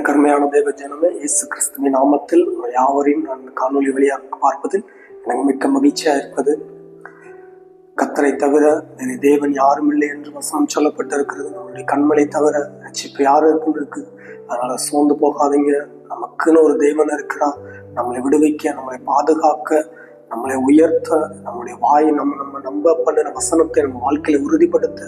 அருமையான தேவ ஜனமே இயேசு கிறிஸ்துவின் நாமத்தில் யாவரையும் நான் காணொலி வழியாக பார்ப்பதில் எனக்கு மிக்க மகிழ்ச்சியாக இருப்பது. கத்தரை தவிர வேறு தேவன் யாரும் இல்லை என்று வசனம் சொல்லப்பட்டிருக்கிறது. நம்மளுடைய கண்மலை தவிர ரட்சிப்பு யாரும் இருக்குன்னு இருக்குது அதனால சோர்ந்து போகாதீங்க. நமக்குன்னு ஒரு தேவன் இருக்கிறா நம்மளை விடுவிக்க நம்மளை பாதுகாக்க நம்மளை உயர்த்த நம்முடைய வாயை நம்ம நம்ம நம்ப பண்ண வசனத்தை நம்ம வாழ்க்கையில உறுதிப்படுத்த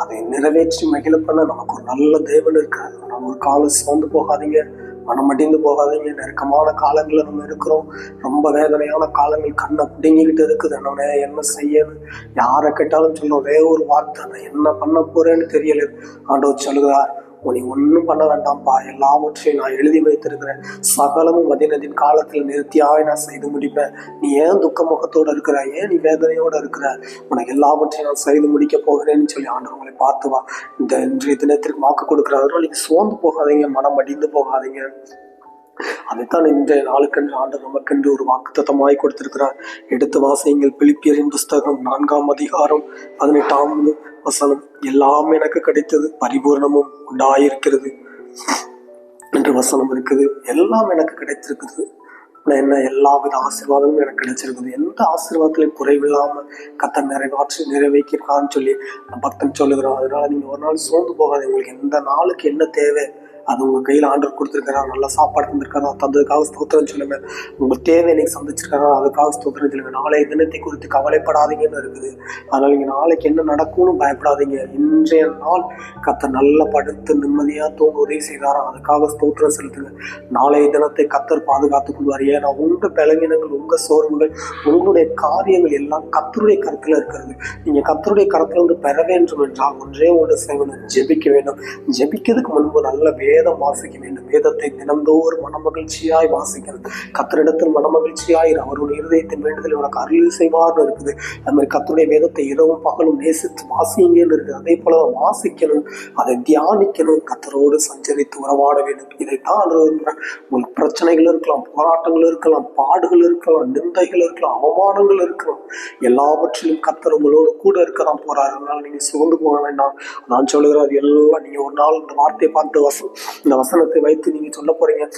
அதை நிறைவேற்றி மகிழ பண்ண நமக்கு ஒரு நல்ல தேவன் இருக்கிறார். நம்ம ஒரு காலம் சோர்ந்து போகாதீங்க மனமடிந்து போகாதீங்க. நெருக்கமான காலங்களில் நம்ம இருக்கிறோம். ரொம்ப வேதனையான காலங்கள் கண்ணை பிடுங்கிக்கிட்டு இருக்குது. என்ன என்ன செய்யணும்? யாரை கேட்டாலும் சொல்லும் ஒரே ஒரு வார்த்தை நான் என்ன பண்ண போறேன்னு தெரியல. ஆண்டவர் சொல்லுகிறார் நீ ஒன்றும் பண்ண வேண்டாம்ப்பா. எல்லாவற்றையும் நான் எழுதி வைத்திருக்கிறேன். சகலமும் மதினத்தின் காலத்தில் நிறுத்தியாய் நான் செய்து முடிப்பேன். நீ ஏன் துக்க முகத்தோடு இருக்கிற? ஏன் நீ வேதனையோடு இருக்கிற? உனக்கு எல்லாவற்றையும் நான் செய்து முடிக்க போகிறேன்னு சொல்லி ஆண்டவர் உங்களை பார்த்து வா. இந்த இன்றைய தினத்திற்கு வாக்கு கொடுக்குறாரு. நீங்கள் சோர்ந்து போகாதீங்க மனம் அடிந்து போகாதீங்க. அதைத்தான் இந்த நாளுக்கென்று ஆண்டு நமக்கென்று ஒரு வாக்குத்தமாய் கொடுத்திருக்கிறார். எடுத்து வாசியங்கள் பிலிப்பியரின் புஸ்தகம் நான்காம் அதிகாரம் பதினெட்டாம் வசனம் எல்லாம் எனக்கு கிடைத்தது பரிபூர்ணமும் உண்டாயிருக்கிறது. என்று வசனம் இருக்குது. எல்லாம் எனக்கு கிடைத்திருக்குது என்ன எல்லா வித ஆசீர்வாதமும் எனக்கு கிடைச்சிருக்குது எந்த ஆசீர்வாதத்திலையும் குறைவில்லாம கத்த நிறைவாற்றி நிறைவேற்றிருக்கான்னு சொல்லி பக்தன் சொல்லுகிறோம் அதனால நீங்க ஒரு நாள் சோர்ந்து போகாது உங்களுக்கு எந்த நாளுக்கு என்ன தேவை அது உங்கள் கையில் ஆர்டர் கொடுத்துருக்காரா நல்லா சாப்பாடு தந்திருக்காரா தந்ததுக்காக ஸ்தோத்திரம் சொல்லுங்க. உங்கள் தேவை இன்னைக்கு சந்திச்சிருக்காரா அதுக்காக ஸ்தோத்திரம் சொல்லுங்க. நாளைய தினத்தை குறித்து கவலைப்படாதீங்கன்னு இருக்குது. அதனால் நீங்கள் நாளைக்கு என்ன நடக்கும்னு பயப்படாதீங்க. இன்றைய நாள் கத்த நல்லா படுத்து நிம்மதியாக தூங்க உதவி செய்தாரா? அதுக்காக ஸ்தோத்திரம் செலுத்துங்க. நாளைய தினத்தை கத்தர் பாதுகாத்துக் கொள்வார். ஏன்னா உங்கள் பலவீனங்கள் உங்கள் சோர்வுகள் உங்களுடைய காரியங்கள் எல்லாம் கத்தருடைய கருத்தில் இருக்கிறது. நீங்கள் கத்தருடைய கருத்தில் வந்து பெற வேண்டும் என்றால் ஒன்றே ஒன்று செய்யணும். ஜெபிக்க வேண்டும். ஜெபிக்கிறதுக்கு முன்பு நல்ல வேதம் வாசிக்க வேண்டும். வேதத்தை தினந்தோறும் மனமகிழ்ச்சியாய் வாசிக்கிறது. கத்தரிடத்தில் மனமகிழ்ச்சியாய் அவருடைய இருதயத்தின் வேண்டுதல் உனக்கு அருள் செய்வார்னு இருக்குது. அது மாதிரி கத்தருடைய வேதத்தை இரவும் பகலும் நேசித்து வாசிங்கன்னு இருக்குது. அதே போல வாசிக்கணும் அதை தியானிக்கணும் கத்தரோடு சஞ்சரித்து உறவாட வேண்டும். இதைத்தான் உங்களுக்கு பிரச்சனைகள் இருக்கலாம் போராட்டங்கள் இருக்கலாம் பாடுகள் இருக்கலாம் நிந்தைகள் இருக்கலாம் அவமானங்கள் இருக்கலாம். எல்லாவற்றிலும் கத்தர் உங்களோடு கூட இருக்க தான் போறாரு. அதனால நீங்க சுகந்து போக வேண்டாம். நான் சொல்லுகிறேன் அது எல்லாம் நீங்க ஒரு நாள் இந்த வார்த்தையை பார்த்து வசம் இந்த வசனத்தை வைத்து நீங்க சொல்ல போறீங்க.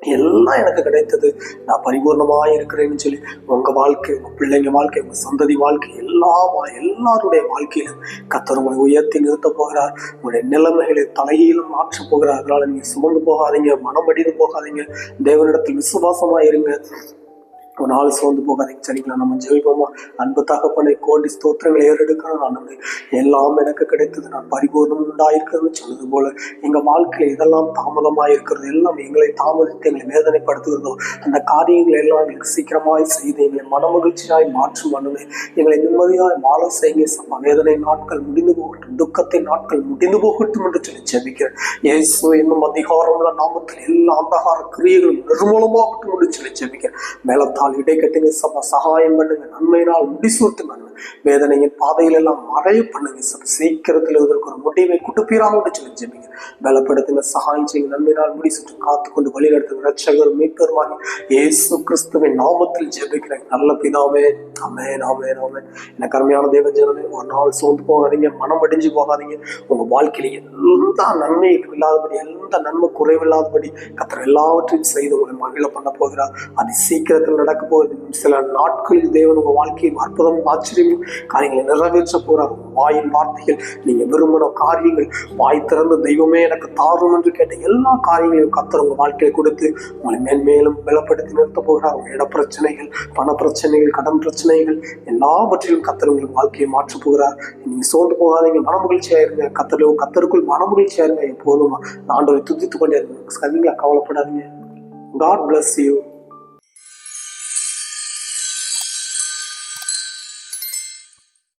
எல்லாம் எனக்கு கிடைத்தது. நான் பரிபூர்ணமாக இருக்கிறேன்னு சொல்லி உங்கள் வாழ்க்கை உங்கள் பிள்ளைங்க வாழ்க்கை உங்கள் சந்ததி வாழ்க்கை எல்லா வா- எல்லாருடைய வாழ்க்கையிலும் கத்தர் உங்களை உயர்த்தி நிறுத்த போகிறார். உங்களுடைய நிலைமைகளை தலையிலும் மாற்றப் போகிறார். அதனால நீங்கள் சுமந்து போகாதீங்க மனம் அடிந்து போகாதீங்க. தேவனிடத்தில் விசுவாசமாக இருங்க இப்போ நாள் சோர்ந்து போகாதீங்க சரிங்களா நம்ம ஜெயிப்போமா? அன்பு தகப்பனை கோடி ஸ்தோத்திரங்களை ஏறெடுக்கணும் நான் எல்லாம் எனக்கு கிடைத்தது நான் பரிபூர்ணம் உண்டாயிருக்கிறதுன்னு சொன்னது போல எங்கள் வாழ்க்கையில் இதெல்லாம் தாமதமாக இருக்கிறது எல்லாம் எங்களை தாமதித்து எங்களை வேதனைப்படுத்துகிறதோ அந்த காரியங்களை எல்லாம் எங்களுக்கு சீக்கிரமாய் செய்து எங்களை மனமகிழ்ச்சியாய் மாற்றும் பண்ணுங்க எங்களை நிம்மதியாய் வாழ செய்யுங்க. வேதனை நாட்கள் முடிந்து போகட்டும் துக்கத்தை நாட்கள் முடிந்து போகட்டும் என்று சொல்லி ஜெபிக்கிறேன். இயேசு என்னும் அதிகாரமுள்ள நாமத்தில் எல்லா அந்தகார கிரியைகளும் நிர்மூலமாகட்டும் என்று சொல்லி ஜெபிக்கிறேன். மேலத்தால் இடை கட்டுங்க சப்பா சகாயம் பண்ணுங்க நன்மையினால் முடிசூட்டு வேதனையின் பாதையில எல்லாம் மறைய பண்ணுங்க சப்பா சீக்கிரத்தில் இதற்கு ஒரு முடிவை குட்டுப்பீராக சொல்லி ஜெபிங்க. பலப்படுத்துங்க சகாயம் செய்யுங்க நன்மையினால் முடிசூற்று காத்து கொண்டு வழிநடத்துங்க ரட்சகர் மீட்பருமாகி ஏசு கிறிஸ்துவின் நாமத்தில் ஜெபிக்கிறேன். நல்ல பிதாவே அமேன் அமேன் அமேன் எனக்கு அருமையான தேவ ஜனமே ஒரு நாள் சோர்ந்து போகாதீங்க மனம் அடிஞ்சு போகாதீங்க. உங்க வாழ்க்கையில எல்லா நன்மை இல்லாதபடி எல்லாம் எந்த நன்மை குறைவில்லாதபடி கத்தர் எல்லாவற்றையும் செய்து உங்களை மகிழ பண்ண போகிறார். அது சீக்கிரத்தில் நடக்க போகுது சில நாட்களில் தேவன் உங்கள் வாழ்க்கையை அற்புதம் ஆச்சரியம் காரியங்களை நிறைவேற்ற போகிறார் வாயின் வார்த்தைகள் நீங்கள் விரும்பின காரியங்கள் வாய் திறந்து தெய்வமே எனக்கு தாரும் என்று கேட்ட எல்லா காரியங்களையும் கத்தர் உங்கள் வாழ்க்கையை கொடுத்து உங்களை மேன்மேலும் பலப்படுத்தி நிறுத்த போகிறார். உங்கள் இட பிரச்சனைகள் பண பிரச்சனைகள் கடன் பிரச்சனைகள் எல்லாவற்றிலும் கத்தர் உங்களுக்கு வாழ்க்கையை மாற்ற போகிறார். நீங்கள் சோர்ந்து போகாதீங்க. மனமகிழ்ச்சியாக இருங்க. கத்தர் கத்தருக்குள் மனமகிழ்ச்சியா இருங்க. எப்போதும் ஆண்டு துதித்து கொண்டே இருங்க சரிங்களா கவலைப்படாதீங்க. God bless you